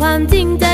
ความจริงใจ